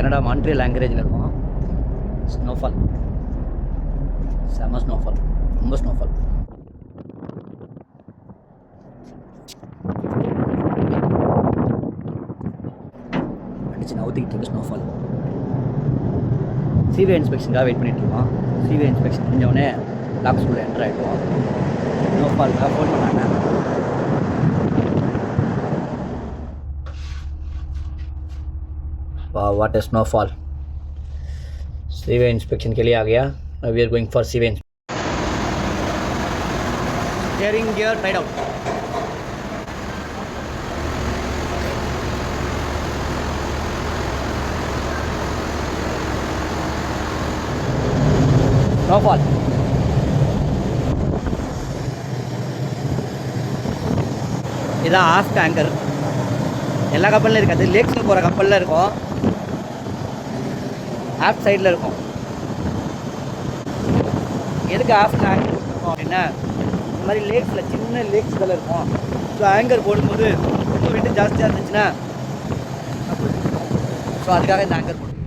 Canada monetary லாங்குவேஜில் இருக்கும். Snowfall செம ஸ்னோஃபால் ரொம்ப ஸ்னோஃபால் அடிச்சு நவுத்திக்கிட்டு இருக்கு ஸ்னோஃபால் சிவிஐ இன்ஸ்பெக்ஷனுக்காக வெயிட் பண்ணிட்டு இருக்கோம். சிவே இன்ஸ்பெக்ஷன் முடிஞ்சவொடனே லாக் ஸ்கூலில் என்டர் ஆகிட்டோம் ஸ்னோஃபாலுக்காக ஃபோன் பண்ணாங்க what is snowfall seaway inspection के लिए आ गया we are going for seaway steering gear tied out snowfall இதான் ஆஃப் டேங்கர் எல்லா கப்பல்லையும் இருக்காது லேக்ஸில் போகிற கப்பலில் இருக்கும் ஆஃப் சைடில் இருக்கும். எதுக்கு ஆஃப் ஆங்கர் போட்டுருக்கோம் அப்படின்னா இந்த மாதிரி லேக்ஸில் சின்ன லேக்ஸ்கள் இருக்கும். ஸோ ஆங்கர் போடும்போது ரொம்ப விட்டு ஜாஸ்தியாக இருந்துச்சுன்னா ஸோ அதுக்காக இந்த ஆங்கர் போடுவோம்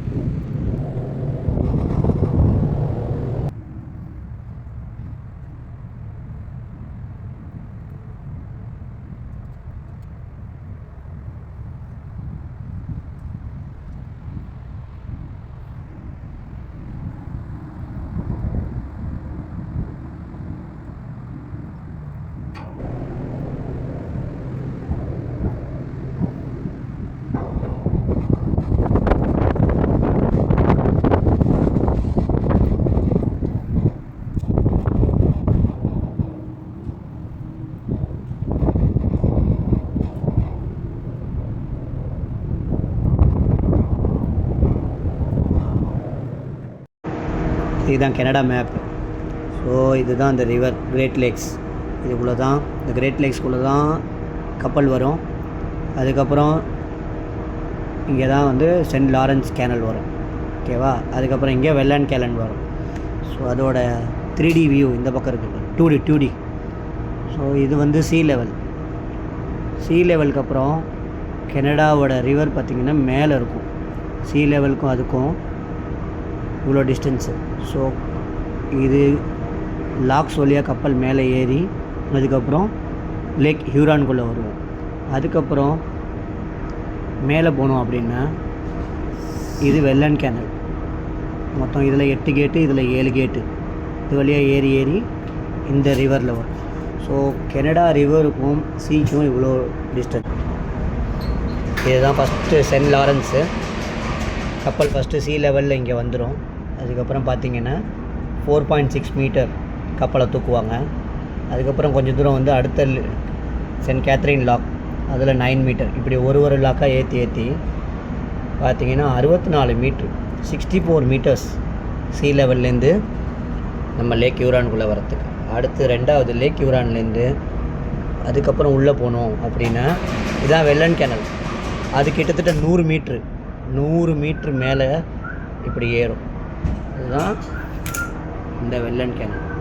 இதுதான் கனடா மேப் ஸோ இதுதான் இந்த ரிவர் கிரேட் லேக்ஸ் இதுக்குள்ளே தான் இந்த கிரேட் லேக்ஸ்குள்ளே தான் கப்பல் வரும். அதுக்கப்புறம் இங்கே தான் வந்து சென்ட் லாரன்ஸ் கேனல் வரும். ஓகேவா அதுக்கப்புறம் இங்கே வெள்ளான் கேலன் வரும். ஸோ அதோட த்ரீ டி வியூ இந்த பக்கம் இருக்குது two D two D so இது வந்து சி லெவல் சி லெவலுக்கு அப்புறம் கெனடாவோட ரிவர் பார்த்திங்கன்னா மேலே இருக்கும். சி லெவலுக்கும் அதுக்கும் இவ்வளோ டிஸ்டன்ஸு ஸோ இது லாக்ஸ் வழியாக கப்பல் மேலே ஏறி அதுக்கப்புறம் லேக் ஹியூரான்குள்ளே வருவோம். அதுக்கப்புறம் மேலே போனோம் அப்படின்னா இது வெள்ளன் கேனல் மொத்தம் இதில் எட்டு கேட்டு இதில் ஏழு கேட்டு இது வழியாக ஏறி ஏறி இந்த ரிவரில் வரும். ஸோ கெனடா ரிவருக்கும் சீக்கும் இவ்வளோ டிஸ்டன்ஸ் இதுதான் ஃபஸ்ட்டு சென்ட் லாரன்ஸு கப்பல் ஃபஸ்ட்டு சீ லெவலில் இங்கே வந்துடும் அதுக்கப்புறம் பார்த்தீங்கன்னா ஃபோர் பாயிண்ட் சிக்ஸ் மீட்டர் கப்பலை தூக்குவாங்க. அதுக்கப்புறம் கொஞ்சம் தூரம் வந்து அடுத்த சென்ட் கேத்ரின் லாக் அதில் நைன் மீட்டர் இப்படி ஒரு ஒரு லாக்காக ஏற்றி ஏற்றி பார்த்தீங்கன்னா அறுபத்தி நாலு metre sixty four metres sea லெவல்லேருந்து நம்ம லேக் யூரான்குள்ளே வரத்துக்கு அடுத்து ரெண்டாவது லேக் யூரான்லேருந்து அதுக்கப்புறம் உள்ளே போனோம் அப்படின்னா இதான் வெள்ளன் கேனல் அது கிட்டத்தட்ட நூறு மீட்ரு நூறு மீட்ரு மேலே இப்படி ஏறும். இதுதான் இந்த வெள்ளன் கிணறு